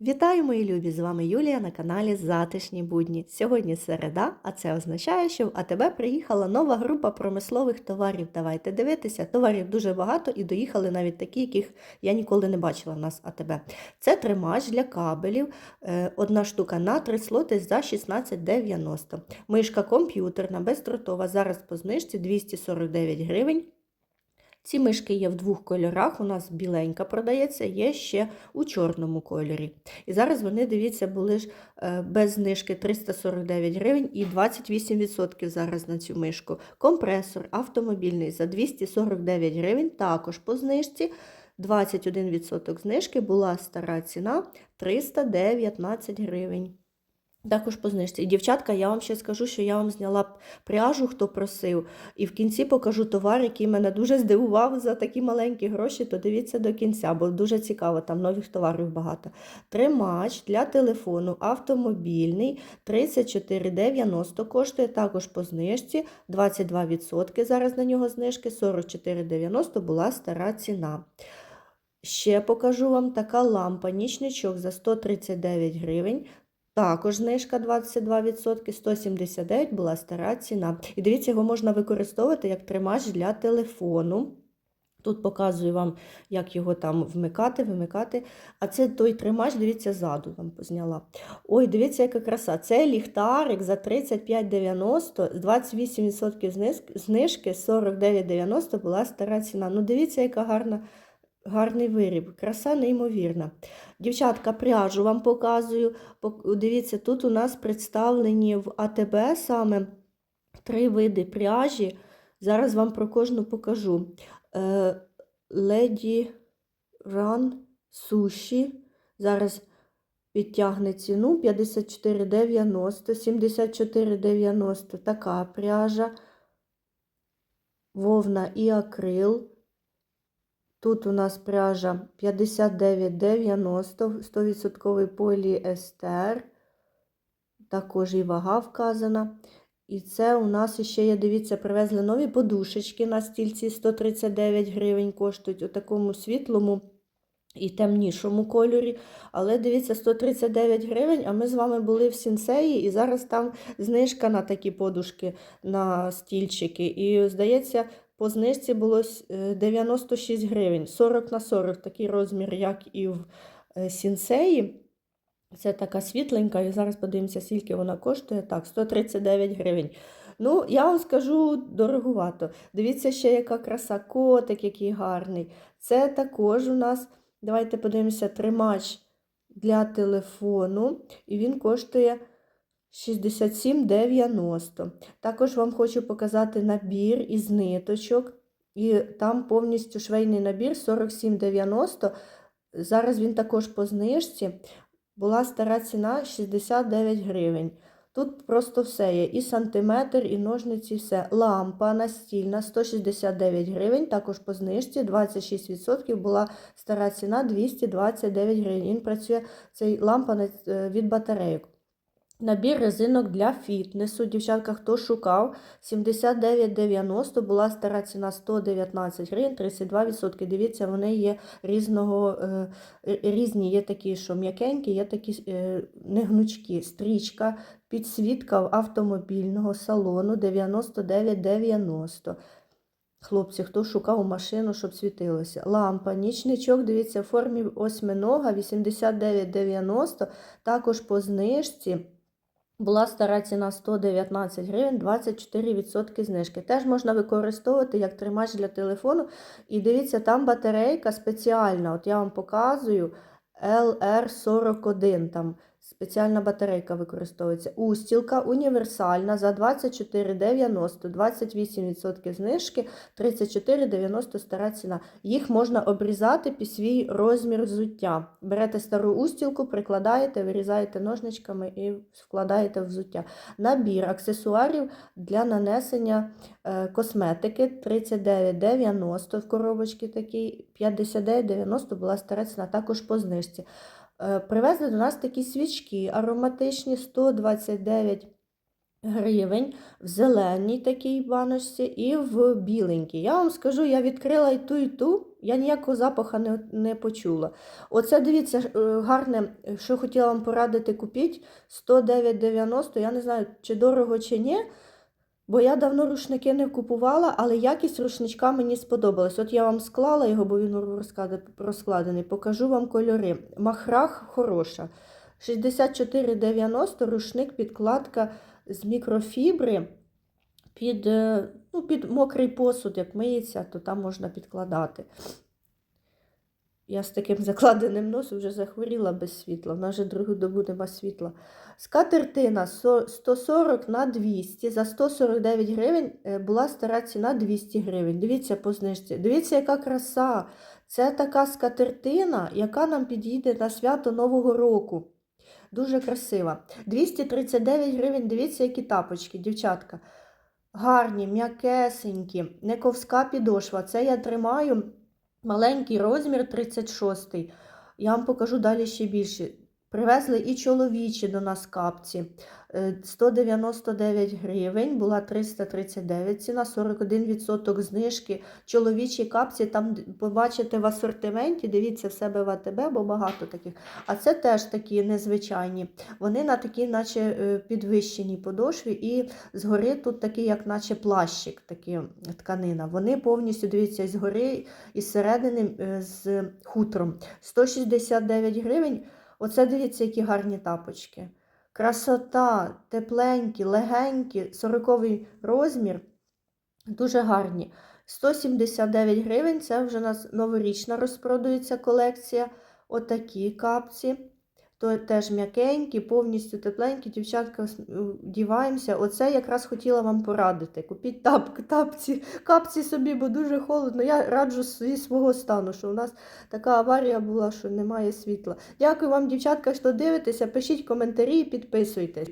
Вітаю, мої любі! З вами Юлія на каналі Затишні будні. Сьогодні середа, а це означає, що в АТБ приїхала нова група промислових товарів. Давайте дивитися. Товарів дуже багато і доїхали навіть такі, яких я ніколи не бачила в нас АТБ. Це тримач для кабелів, е, одна штука на 3 слоти за 16,90. Мишка комп'ютерна, бездротова, зараз по знижці 249 гривень. Ці мишки є в двох кольорах. У нас біленька продається, є ще у чорному кольорі. І зараз вони, дивіться, були ж е, без знижки 349 гривень і 28% зараз на цю мишку. Компресор автомобільний за 249 гривень, також по знижці. 21% знижки була стара ціна 319 гривень. Також по знижці. І, дівчатка, я вам ще скажу, що я вам зняла пряжу, хто просив. І в кінці покажу товар, який мене дуже здивував за такі маленькі гроші, то дивіться до кінця, бо дуже цікаво, там нових товарів багато. Тримач для телефону автомобільний 34,90 коштує також по знижці, 22% зараз на нього знижки, 44,90 була стара ціна. Ще покажу вам така лампа, нічничок за 139 гривень. Також знижка 22%, 179 була стара ціна. І дивіться, його можна використовувати як тримач для телефону. Тут показую вам, як його там вмикати, вимикати. А це той тримач, дивіться, ззаду вам зняла. Ой, дивіться, яка краса. Це ліхтарик за 35,90, 28% знижки, 49,90 була стара ціна. Ну, дивіться, яка гарна. Гарний виріб, краса неймовірна. Дівчатка, пряжу вам показую. Дивіться, тут у нас представлені в АТБ саме три види пряжі. Зараз вам про кожну покажу. Леді Ран суші. Зараз підтягне ціну 54,90, 74,90 така пряжа, вовна і акрил. Тут у нас пряжа 59,90, 100% поліестер, також і вага вказана. І це у нас ще є, дивіться, привезли нові подушечки на стільці 139 гривень коштують у такому світлому і темнішому кольорі. Але дивіться, 139 гривень, а ми з вами були в сінсеї, і зараз там знижка на такі подушки на стільчики. І, здається, по знижці було 96 е, гривень, 40 на 40, такий розмір, як і в е, сінсеї. Це така світленька, і зараз подивимося, скільки вона коштує. Так, 139 гривень. Ну, я вам скажу дорогувато. Дивіться, ще яка краса, котик, який гарний. Це також у нас, давайте подивимося, тримач для телефону, і він коштує. 67,90. Також вам хочу показати набір із ниточок. І там повністю швейний набір 47,90. Зараз він також по знижці. Була стара ціна 69 гривень. Тут просто все є. І сантиметр, і ножниці, все. Лампа настільна 169 гривень, також по знижці 26% була стара ціна 229 гривень. Він працює цей лампа е, від батарейок. Набір резинок для фітнесу. Дівчатка, хто шукав, 79,90 була стара ціна 119 гривень, 32%. Дивіться, вони є різного, е, різні, є такі, що м'якенькі, є такі е, негнучкі. Стрічка, підсвітка автомобільного салону 99,90. Хлопці, хто шукав машину, щоб світилося. Лампа, нічничок, дивіться, в формі осьминога 89,90, також по знижці. Була стара ціна 119 гривень, 24% знижки. Теж можна використовувати як тримач для телефону. І дивіться, там батарейка спеціальна. От я вам показую LR41. там Спеціальна батарейка використовується. Устілка універсальна за 24,90, 28% знижки, 34,90 стара ціна. Їх можна обрізати під свій розмір взуття. Берете стару устілку, прикладаєте, вирізаєте ножничками і вкладаєте в взуття. Набір аксесуарів для нанесення е, косметики 39,90 в коробочці такій, 59,90 була стара ціна, також по знижці. Е, привезли до нас такі свічки ароматичні 129 гривень, в зеленій такій баночці і в біленькій. Я вам скажу, я відкрила і ту, і ту, я ніякого запаха не, не почула. Оце дивіться, е, гарне, що хотіла вам порадити, купіть 109,90. Я не знаю, чи дорого, чи ні. Бо я давно рушники не купувала, але якість рушничка мені сподобалась. От я вам склала його, бо він розкладений. Покажу вам кольори. Махрах хороша. 64,90 рушник, підкладка з мікрофібри. Під, е, ну, під мокрий посуд, як миється, то там можна підкладати. Я з таким закладеним носом вже захворіла без світла. В нас вже другу добу нема світла. Скатертина 140 на 200. За 149 гривень е, була стара ціна 200 гривень. Дивіться по знижці. Дивіться, яка краса. Це така скатертина, яка нам підійде на свято Нового року. Дуже красива. 239 гривень. Дивіться, які тапочки, дівчатка. Гарні, м'якесенькі, не ковська підошва. Це я тримаю маленький розмір 36. Я вам покажу далі ще більше. Привезли і чоловічі до нас капці. Е, 199 гривень, була 339 ціна, 41% знижки. Чоловічі капці, там побачите в асортименті, дивіться в себе в АТБ, бо багато таких. А це теж такі незвичайні. Вони на такій, наче е, підвищеній подошві, і згори тут такий, як наче плащик, такі тканина. Вони повністю, дивіться, згори і зсередини е, з хутром. 169 гривень. Оце дивіться, які гарні тапочки. Красота, тепленькі, легенькі, 40 розмір. Дуже гарні. 179 гривень. Це вже у нас новорічна розпродується колекція. Отакі капці. То теж м'якенькі, повністю тепленькі. Дівчатка, вдіваємося. Оце якраз хотіла вам порадити. Купіть тапки, тапці, капці собі, бо дуже холодно. Я раджу зі свого стану, що у нас така аварія була, що немає світла. Дякую вам, дівчатка, що дивитеся. Пишіть коментарі і підписуйтесь.